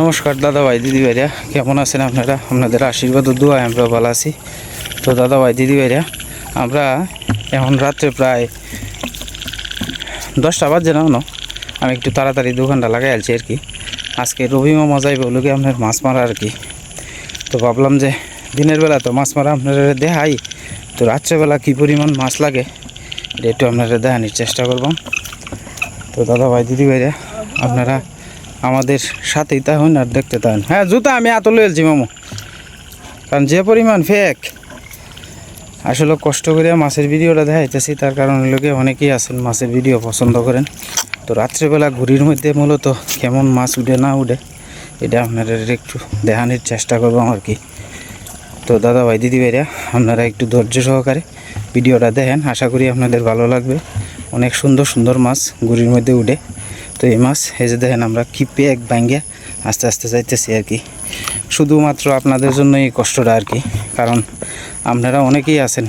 নমস্কার দাদা ভাই দিদি ভাইরা কেমন আছেন আপনারা? আপনাদের আশীর্বাদ ও দোয়ায় আমরা ভালো আছি। তো দাদা ভাই দিদি ভাইরা আমরা এখন রাত্রে প্রায় দশটা বাজে না আমি একটু তাড়াতাড়ি দু দোকানটা লাগাই আলছি আর কি। আজকে রবি মামা যাইবে ওগুলোকে আপনার মাছ মারা আর কি। তো ভাবলাম যে দিনের বেলা তো মাছ মারা আপনারা দেখাই। তো রাত্রেবেলা কী পরিমাণ মাছ লাগে, এটা একটু আপনারা দেখানোর চেষ্টা করবাম তো দাদা ভাই দিদি ভাইরা আপনারা আমাদের সাথেই তাহন আর দেখতে তাহন হ্যাঁ জুতা আমি এত লয়েছি মামু। কারণ যে পরিমাণ ফেক আসলে কষ্ট করে মাছের ভিডিওটা দেখাইতেছি, তার কারণ লোকে অনেকেই আছেন মাছের ভিডিও পছন্দ করেন। তো রাত্রেবেলা ঘুরির মধ্যে মূলত কেমন মাছ উঠে না উঠে, এটা আপনারা একটু দেখানোর চেষ্টা করব আর কি। তো দাদা ভাই দিদি ভাইরা আপনারা একটু ধৈর্য সহকারে ভিডিওটা দেখেন। আশা করি আপনাদের ভালো লাগবে। অনেক সুন্দর সুন্দর মাছ ঘুরির মধ্যে উঠে। তো এই মাছ, এই যে দেখেন আমরা কিপে এক ব্যাঙ্গে আস্তে আস্তে যাইতেছি আর কি। শুধুমাত্র আপনাদের জন্য এই কষ্টটা আর কি, কারণ আপনারা অনেকেই আছেন,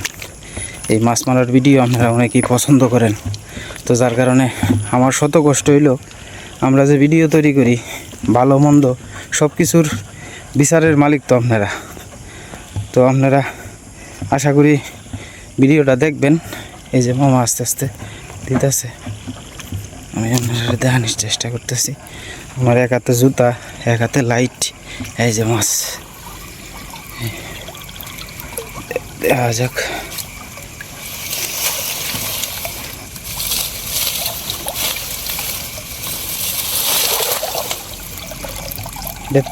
এই মাছ মারার ভিডিও আপনারা অনেকেই পছন্দ করেন। তো যার কারণে আমার শত কষ্ট হইল, আমরা যে ভিডিও তৈরি করি, ভালো, মন্দ সব কিছুর বিচারের মালিক তো আপনারা। তো আপনারা আশা করি ভিডিওটা দেখবেন, এই যে মামা আস্তে আস্তে দিতেছে। আমি আপনারা দেখানোর চেষ্টা করতেছি। আমার এক হাতে জুতা, এক হাতে লাইট এই যে মাছ। দেখা যাক।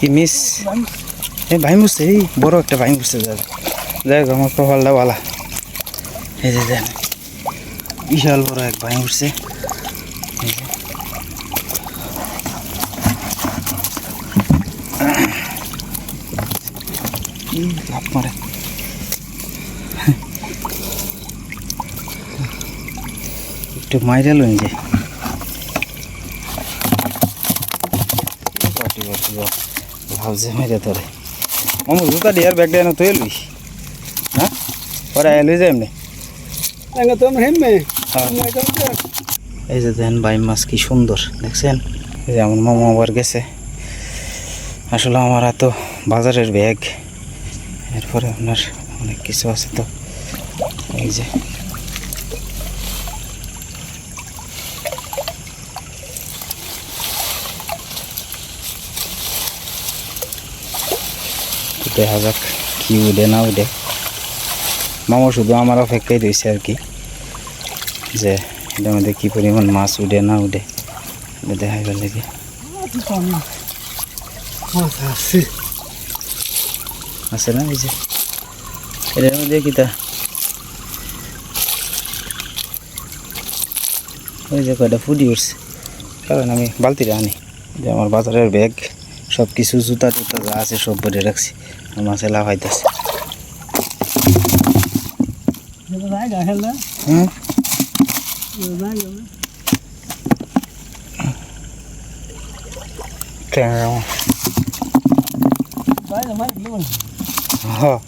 কি মিস এই ভাই মুছছে এই বড় একটা ভাই মুছছে দাদা যাই হোক, আমার কপালটা বালা এই যে দেন, বিশাল বড় এক ভাই উঠছে মারে একটু মাইরে লইন যে। বাটি বাটি। ভাবছে মেরে জুতা ব্যাগটা এনে তুই হ্যাঁ? পরে এলবি যাই এমনি। হ্যাঁ। এই যে দেন বাই মাছ কি সুন্দর দেখছেন? এই যে আমার মামা আবার গেছে। আসলে আমার এত বাজারের ব্যাগ। এরপরে আপনার অনেক কিছু আছে তো। এই যে। দেখা যাক কি উঠে না উঠে। মামা শুধু আমার অপেক্ষায় রয়েছে আর কি, যে এটার মধ্যে কী পরিমাণ মাছ উঠে না উঠে। দেখা গেল কি আছে। না, এই যে। এটার মধ্যে কিতা ওই যে কয়টা ফুটি উঠছে। কারণ আমি বালতিটা আনি। যে আমার বাজারের ব্যাগ সব কিছু জুতা টুতা যা আছে সব ভরে রাখছি। মাছে লাফাইতেছে হুম কেমন হ্যাঁ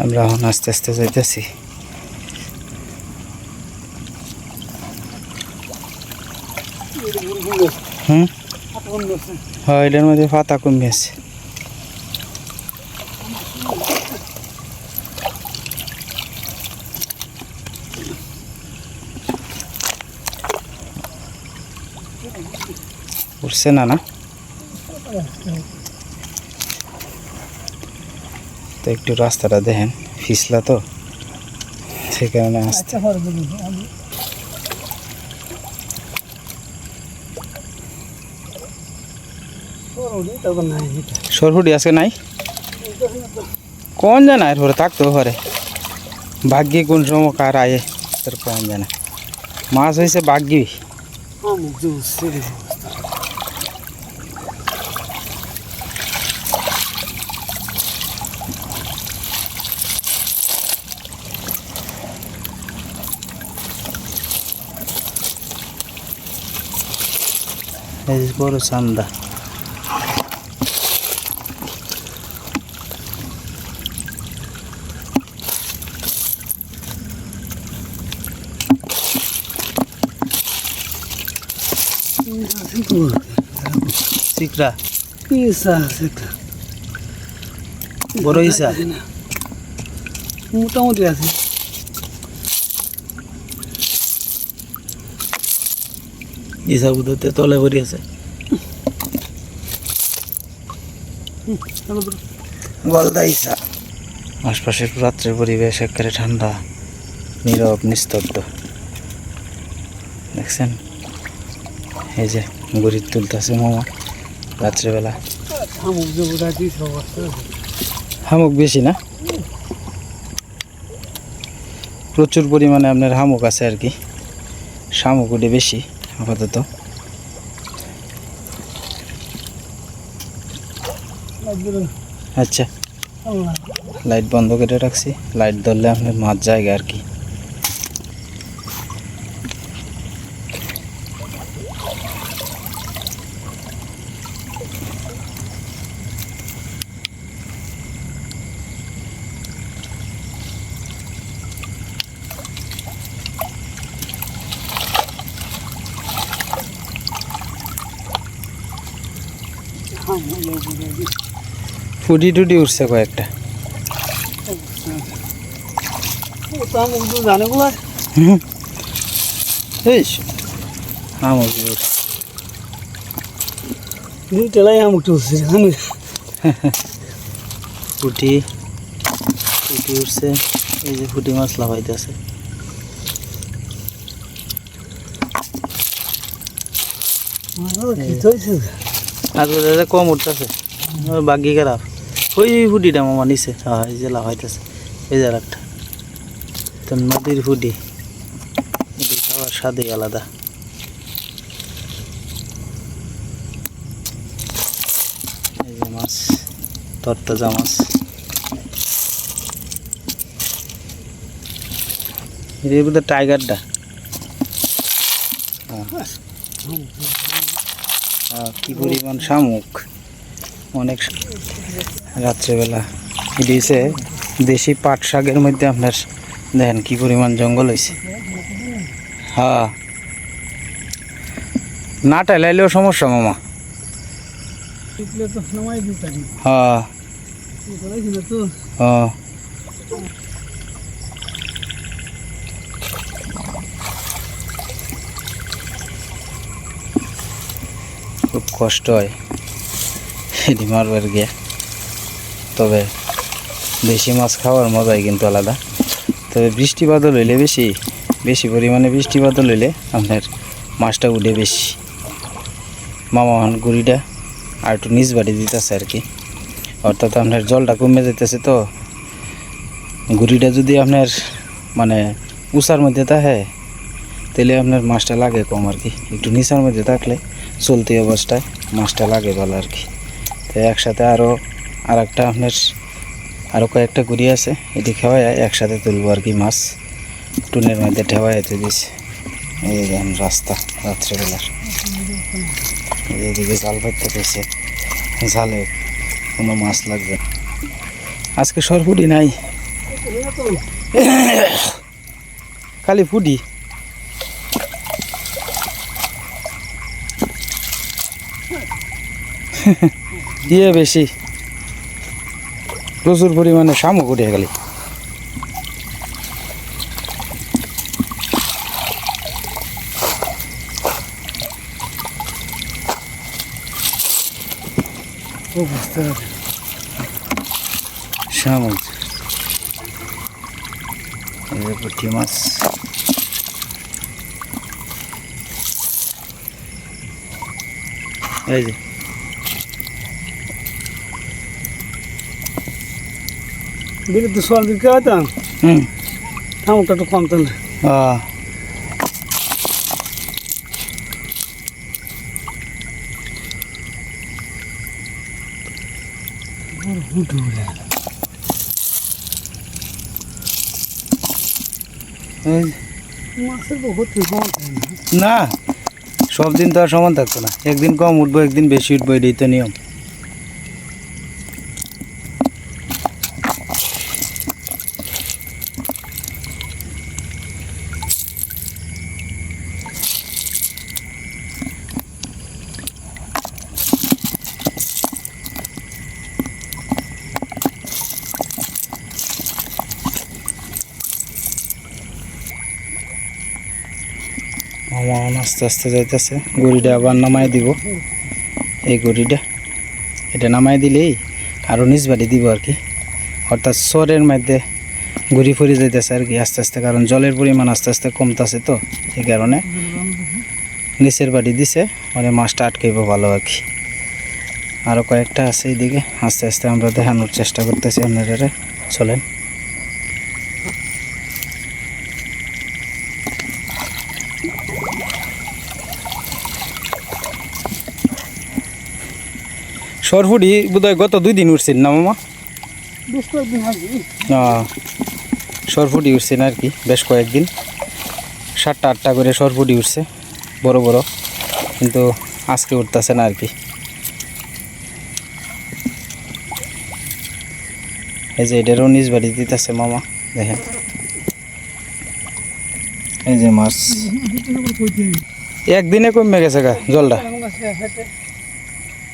আমরা এখন আস্তে আস্তে যাইতেছি হুম হ্যাঁ এটার মধ্যে পাতা কমে আছে উঠছে না না তো একটু রাস্তাটা দেখেন পিছলা তো সে কারণে আসতে সরহুটি আজকে নাই? কোন জানা এরপরে থাকতো ঘরে। ভাগ্যে কোন সময় কার আয়ে তোর কোন জানা। মাছ হয়েছে ভাগ্যি এই বড় চান্দা সিকরা ইসা সিকরা বড় ইসা মোটামুটি আছে ইসা বুধতে তলে ভরি আছে। গলদা ইসা আশপাশের রাত্রের পরিবেশ একেবারে ঠান্ডা নীরব নিস্তব্ধ। দেখছেন? এই যে গরিব তুলতেছে মামা রাত্রেবেলা। হামুক বেশি না? প্রচুর পরিমাণে আপনার হামুক আছে আর কি। শামুক উঠে বেশি। আপাতত আচ্ছা লাইট বন্ধ করে রাখছি লাইট ধরলে আপনার মাছ জায়গা আর কি ফুটি টুটি উঠছে কয়েকটা। শামুক তো জানে বলা হুম। এই হামুক উঠছে দুই টেলাই উঠছে আমি ফুটি উঠছে এই যে ফুটি মাছ আর কম উঠতেছে বাকি খারাপ ওই ফুটিটা মামা নিছে হ্যাঁ এই যে লাফাইতেছে। এই একটা তো নদীর ফুটি এটি খাওয়ার স্বাদই আলাদা। এই যে মাছ, তরতাজা মাছ। এর বোধ টাইগারটা কি পরিমাণ শামুক। অনেক রাত্রেবেলা। দিয়েছে দেশি পাট শাকের মধ্যে আপনার দেখেন কি পরিমাণ জঙ্গল হয়েছে হ্যাঁ। না টেলাইলেও সমস্যা, মামা। হ্যাঁ। হ্যাঁ। খুব কষ্ট হয়। এটি মারবার গিয়ে। তবে বেশি মাছ খাওয়ার মজাই কিন্তু আলাদা। তবে বৃষ্টি বাদল হইলে বেশি বেশি পরিমাণে বৃষ্টি বাদল হইলে আপনার মাছটা উঠে বেশি। মামা হন গুড়িটা আর একটু নিচ বাড়ি দিতেছে আর কি। অর্থাৎ আপনার জলটা কমে যেতেছে তো। গুড়িটা যদি আপনার মানে উষার মধ্যে থাকে, তাহলে আপনার মাছটা লাগে কম আর কি। একটু নিচার মধ্যে থাকলে চলতি অবস্থায় মাছটা লাগে ভালো আর কি। তো একসাথে আরও আর একটা আপনার আরও কয়েকটা গুড়ি আছে, এটি খাওয়াই একসাথে তুলবো আর কি মাছ। টুনের মধ্যে ঠেওয়াই এতে দিছে এই দেখেন রাস্তা, রাত্রেবেলার। এদিকে জাল পাইতে পেয়েছে জালে কোনো মাছ লাগবে। আজকে সরপুরি নাই। খালি ফুডি দিয়ে বেশি। প্রচুর পরিমাণে শামুক উঠে গেলি। মাছ। এই যে। হতাম হুম শামুকটা একটু কম তাহলে না সব দিন তো আর সমান থাকতো না একদিন কম উঠবো একদিন বেশি উঠবো এটাই তো নিয়ম মামা এখন আস্তে আস্তে যাইতেছে। গড়িটা আবার নামাই দিব। এই গড়িটা, এটা নামাই দিলেই আরও নিজ বাড়ি দিব আর কি। অর্থাৎ সরের মধ্যে ঘুরি ফুরি যাইতেছে আর কি আস্তে আস্তে, কারণ জলের পরিমাণ আস্তে আস্তে কমতেছে তো, এই কারণে নিচের বাড়ি দিছে মানে মাছটা আটকাইব ভালো আর কি। আরও কয়েকটা আছে এইদিকে, আস্তে আস্তে আমরা দেখানোর চেষ্টা করতেছি আপনারা চলেন। সরফুটি বোধহয় গত দুই দিন উঠছিল না মামা সরফুটি উঠছে না আর কি বেশ কয়েকদিন সাতটা আটটা করে সরফুটি উঠছে বড় বড় কিন্তু আজকে উঠতেছে না আর কি এই যে এটারও নিজ বাড়ি দিতেছে মামা দেখেন এই যে মাছ একদিনে কমে গেছে গা জলটা এখন আছে হেঁটে হেঁটে একদিনে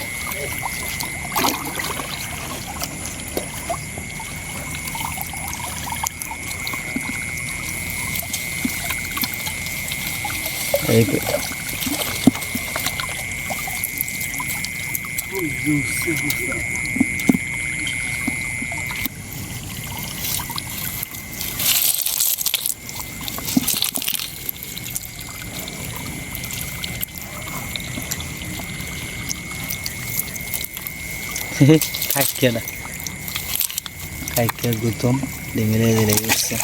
Yüksek usta. Kalk ya da. Kalk ya gutom. De gitsin.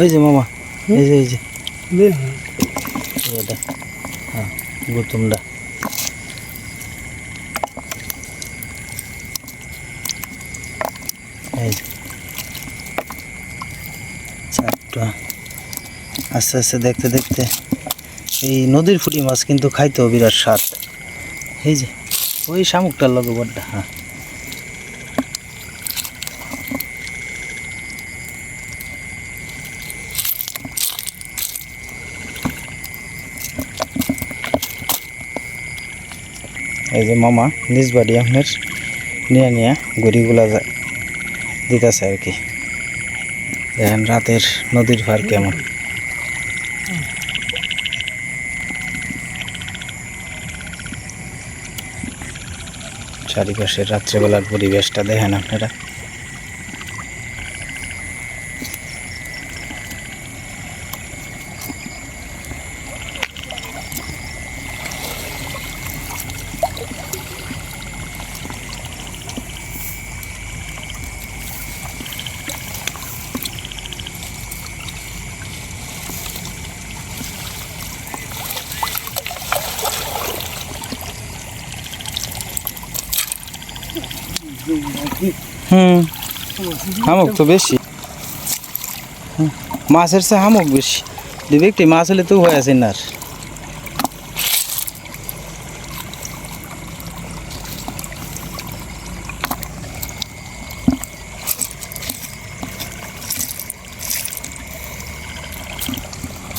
ওই যে মামা এই যে এই যে। হ্যাঁ গুতুমটা। এই চারটা। আস্তে আস্তে দেখতে দেখতে এই নদীর ফুটি মাছ কিন্তু খাইতেও বিরাট স্বাদ। এই যে ওই শামুকটার লগে বড্ডা হ্যাঁ। এই যে মামা নিজ বাড়ি আপনার নিয়ে নিয়ে গড়িগুলা দিতেছে আর কি। দেখেন রাতের নদীর ভার কেমন। চারিপাশের রাত্রেবেলার পরিবেশটা দেখেন আপনারা হুম হামক তো বেশি। মাছের চেয়ে হামক বেশি। দুই একটি মাছ হলে তো হয়ে আছে না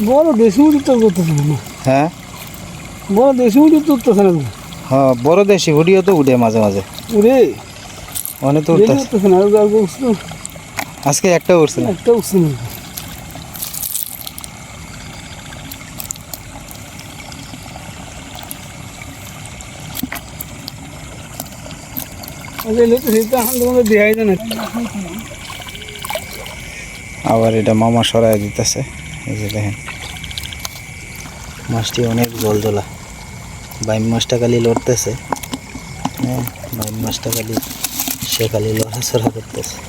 বড় দেশি মুড়ি তো করতেছে না। হ্যাঁ? বড় দেশি মুড়ি তো উঠতেছে না। হ্যাঁ বড় দেশি হুডিও তো উঠে মাঝে মাঝে। ওরে অনেক তো উঠতেছে। না। আজকে একটা উঠছে না। একটা উঠছে না। যায় না। আবার এটা মামা সরাই দিতেছে। এই যে দেখেন। মাছটি অনেক জল জলা বাইম মাছটা খালি লড়তেছে। হ্যাঁ বাইম মাছটা খালি সে খালি লড়াচড়া করতেছে।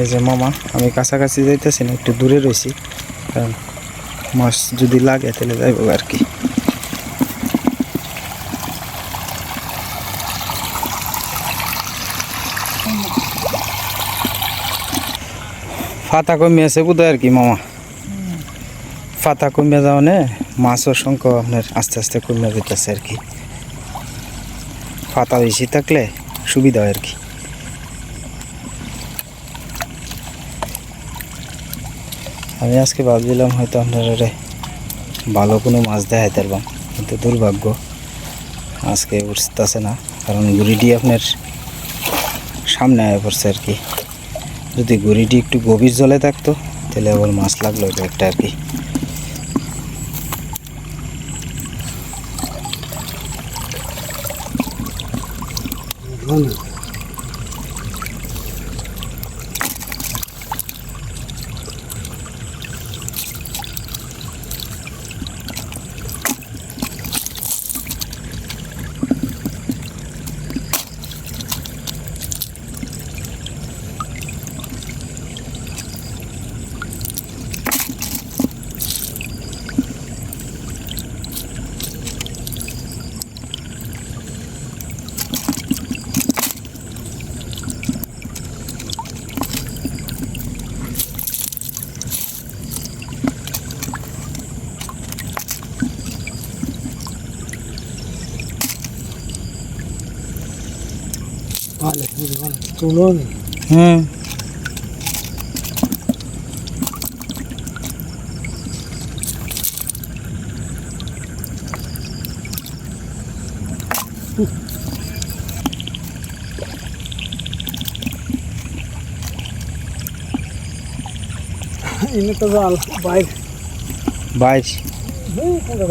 এই যে মামা, আমি কাছাকাছি যাইতেছি না, একটু দূরে রয়েছি কারণ মাছ যদি লাগে তাহলে যাইব আর কি। ফাতা কমিয়েছে বোধহয় আর কি, মামা। ফাতা কমে যাওয়া নে, মাছের সংখ্যা আপনার আস্তে আস্তে কমে যেতেছে আর কি। ফাতা বেশি থাকলে সুবিধা হয় আর কি। আমি আজকে ভাবছিলাম হয়তো আপনারা ভালো কোনো মাছ দেখাইতে পারবাম কিন্তু দুর্ভাগ্য আজকে উঠতেছে না, কারণ গুড়িটি আপনার সামনে আয় পড়ছে আর কি। যদি গুড়িটি একটু গভীর জলে থাকতো, তাহলে আবার মাছ লাগল একটা আর কি। ভালো ভালো তুলো নি হুম এনে তো জাল বাইক বাইশ এই কোনটা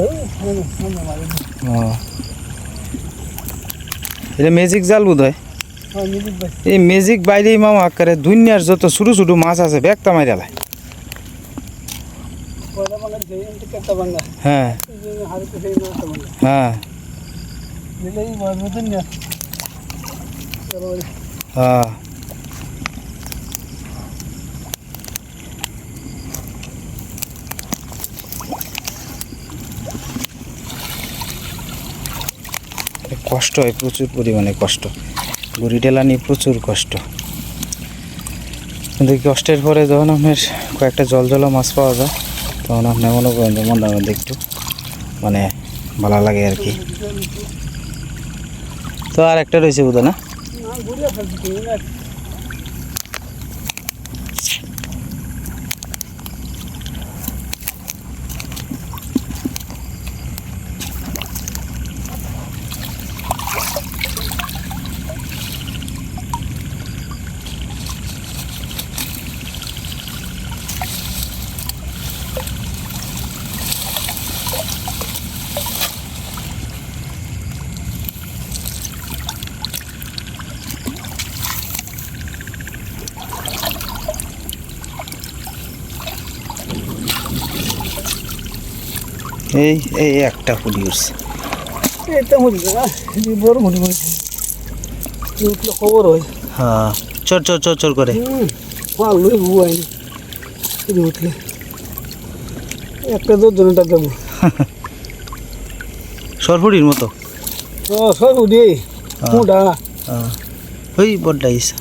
এই ম্যাজিক বাইরেই মামা আকারে দুনিয়ার যত ছোটো ছোটো মাছ আছে ব্যাগটা কেটে বাংলা হ্যাঁ। হ্যাঁ। হ্যাঁ। কষ্ট হয়, প্রচুর পরিমাণে কষ্ট। টেলা নিয়ে প্রচুর কষ্ট। কিন্তু কষ্টের পরে যখন আপনার কয়েকটা জল জল মাছ পাওয়া যায়, তখন আপনি মনে করেন যে মনের মধ্যে একটু মানে ভালো লাগে আর কি। তো আর একটা রয়েছে বোধ না। এই এই একটা ফুলি উঠছে। এটা এই বড় মনে হচ্ছে। উঠলে খবর হয়। হ্যাঁ চর চর চর চর করে। ভালোই বুয়াই উঠলে। একটা দশ জনটা দেবো। সরফুটির মতো। ও সব উঠে হ্যাঁ। মোটা হ্যাঁ। ওই বড্ডা ইসা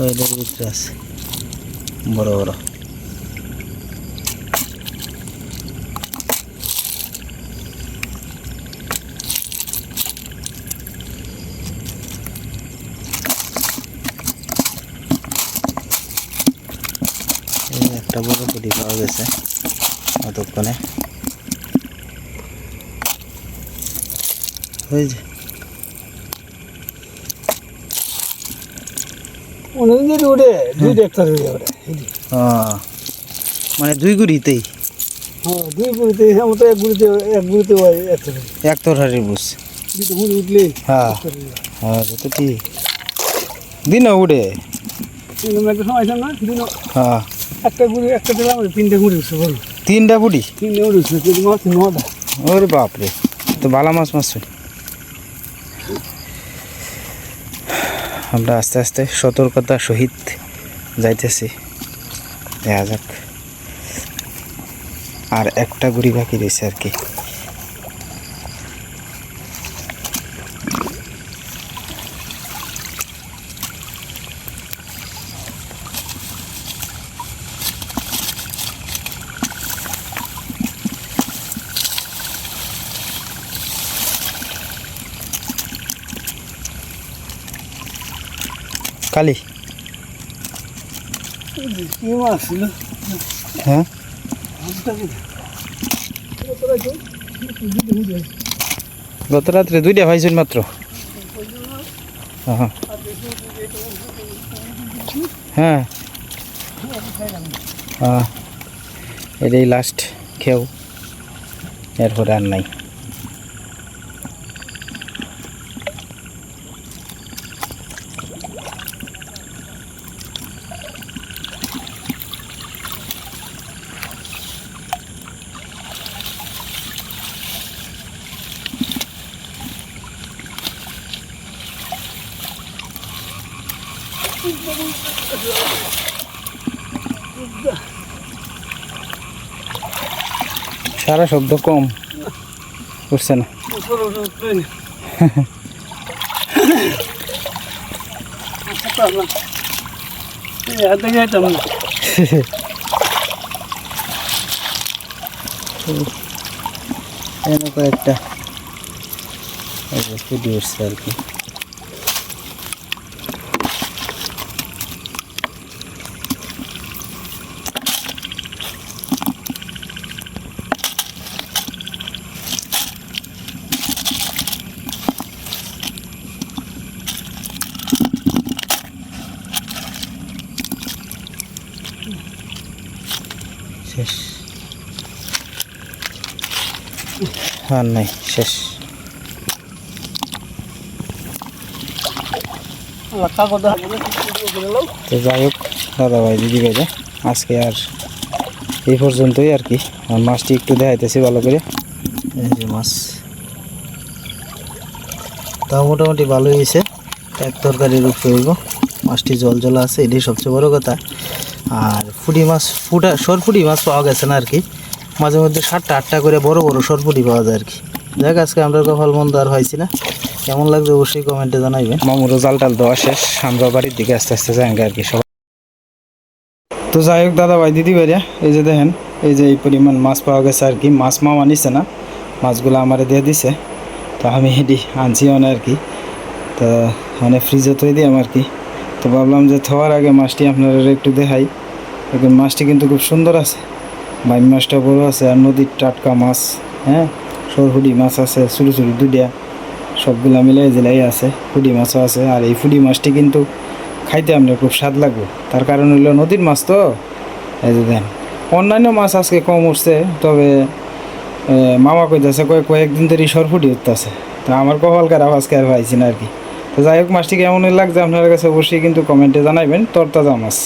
ওইটার ভিতরে আছে। বড় বড়। একটা বড় পুটি পাওয়া গেছে অতক্ষণে। ওই যে। উঠে দুই দেখতে হয়ে যাবে। মানে দুই গুড়িতেই? হ্যাঁ দুই গুড়িতে আমার তো এক গুড়িতে এক গুড়িতে হয় এক তরহারি বুঝ দুটো গুড়ি উঠলে হ্যাঁ। হ্যাঁ তো ঠিক। দিন উড়ে। একটা সময় না দিন হ্যাঁ। একটা গুড়ি একটা দিলাম তিনটে গুড়ি উঠছে বলো। তিনটা পুটি তিনটে গুড়ি উঠছে মাছ নটা ওরে বাপরে তো ভালো মাছ মাছ আমরা আস্তে আস্তে সতর্কতা সহিত যাইতেছি। দেখা যাক। আর একটা গুড়ি বাকি রয়েছে আর কি। কালি কি হ্যাঁ? গত রাত্রে দুইটা পাইছেন মাত্র। হ্যাঁ। এটাই লাস্ট খেও এরপরে আর নাই। সারা শব্দ কম। উঠছে না। ফুটে উঠছে আর কি। শেষ। আর নাই শেষ। তো যাই হোক দাদা ভাই দিদি ভাইরা আজকে আর এই পর্যন্তই আর কি। আর মাছটি একটু দেখাইতেছি ভালো করে। এই যে মাছ। তাও মোটামুটি ভালো হয়েছে। এক তরকারির উপরে হইব। মাছটি জল জল আছে এটাই সবচেয়ে বড় কথা। আর ফুটি মাছ, ফুটা, সরফুটি মাছ পাওয়া গেছে না আর কি। মাঝে মধ্যে সাতটা, আটটা করে বড় বড় সরফুটি পাওয়া যায় আর কি। দেখ আজকে আমরা কপাল মন্দ আর হয়েছি না। কেমন লাগছে অবশ্যই কমেন্টে জানাইবেন। মামুরও জাল টাল দেওয়া শেষ। আমরা বাড়ির দিকে আস্তে আস্তে যাই আর কি, সবাই। তো যাই হোক দাদা ভাই দিদি ভাইরা, এই যে দেখেন, এই যে এই পরিমাণ মাছ পাওয়া গেছে আর কি। মাছ মামা নিছে না, মাছগুলো আমারে দিয়ে দিছে। তো আমি এটি আনছি অনে আর কি। তো মানে ফ্রিজে দিই আর কি। তো ভাবলাম যে থোয়ার আগে মাছটি আপনারা একটু দেখাই। দেখুন, মাছটি কিন্তু খুব সুন্দর আছে। বাইম মাছটা বড় আছে আর নদীর টাটকা মাছ হ্যাঁ? সরহুডি মাছ আছে ছোটো ছোটো দুডিয়া সবগুলা মিলাই জেলাই আছে ফুডি মাছও আছে। আর এই ফুডি মাছটি কিন্তু খাইতে আপনার খুব স্বাদ লাগবে। তার কারণ হলো নদীর মাছ তো। এই যে দেন, অন্যান্য মাছ আজকে কম উঠছে, তবে মামা কইতেছে কয়েক কয়েকদিন ধরে সরফুটি উঠতেছে। তো আমার কপাল খারাপ আজকে আর পাইছি না আর কি? তো যাই হোক, মাছটি কেমন লাগছে আপনার কাছে অবশ্যই কিন্তু কমেন্টে জানাইবেন, তরতাজা মাছ।